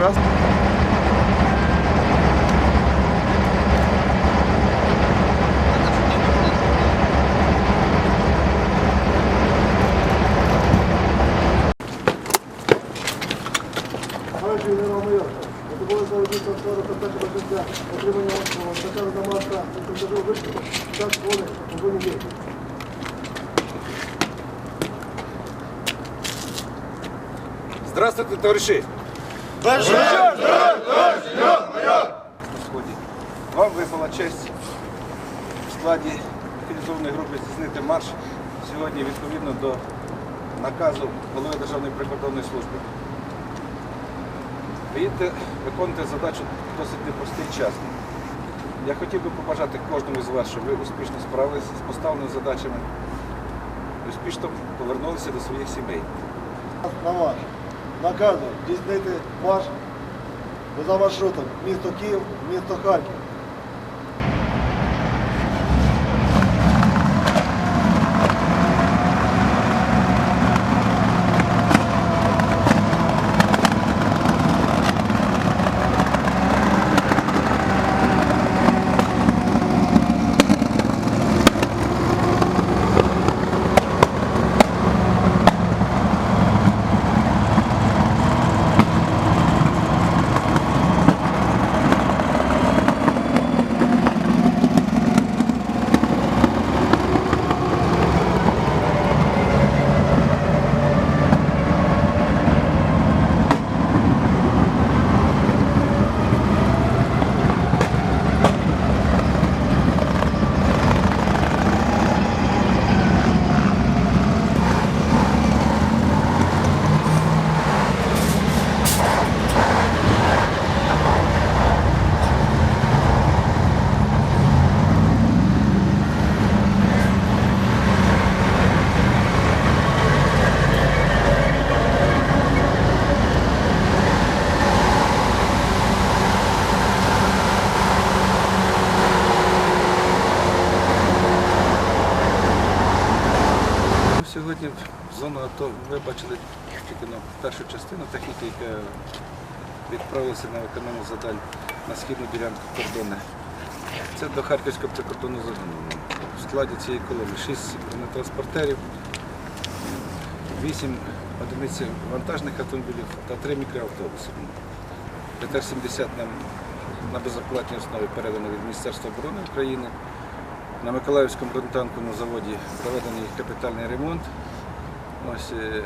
прекрасно. Здравствуйте, товарищи! Вам випала честь в складі механізованої групи здійснити марш сьогодні відповідно до наказу голови Державної прикордонної служби. Ви їдете виконувати задачу досить непростий час. Я хотів би побажати кожному з вас, щоб ви успішно справилися з поставленими задачами і успішно повернулися до своїх сімей. На вас. Наказую здійснити марш за маршрутом місто Київ, місто Харків. Ну, Сьогодні в АТО ви бачили тільки на першу частину техніки, яка відправилася на виконання завдань на східну ділянку кордону. Це до Харківського прикордонного загону. В складі цієї колони 6 бронетранспортерів, 8 одиниць вантажних автомобілів та 3 мікроавтобуси. ПТР-70 нам на безоплатній основі передано від Міністерства оборони України. На Миколаївському бронетанковому заводі проведений капітальний ремонт. Ось, е,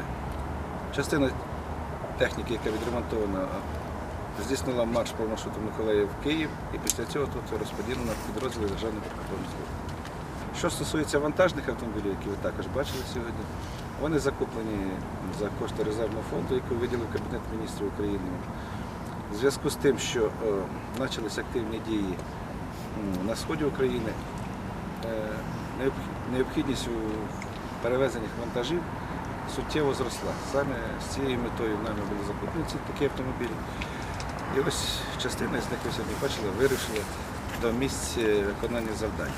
техніки, яка відремонтована, здійснила марш по маршруту Миколаїв в Київ і після цього тут розподілено підрозділи Державної прикордонної служби. Що стосується вантажних автомобілів, які ви також бачили сьогодні, вони закуплені за кошти резервного фонду, який виділив Кабінет міністрів України. В зв'язку з тим, що е, почалися активні дії на сході України, е, необхідність у перевезеннях вантажів суттєво зросла. Саме з цією метою нами були закуплені ці такі автомобілі. І ось частина з них ви сьогодні бачили, вирушила до місць виконання завдань.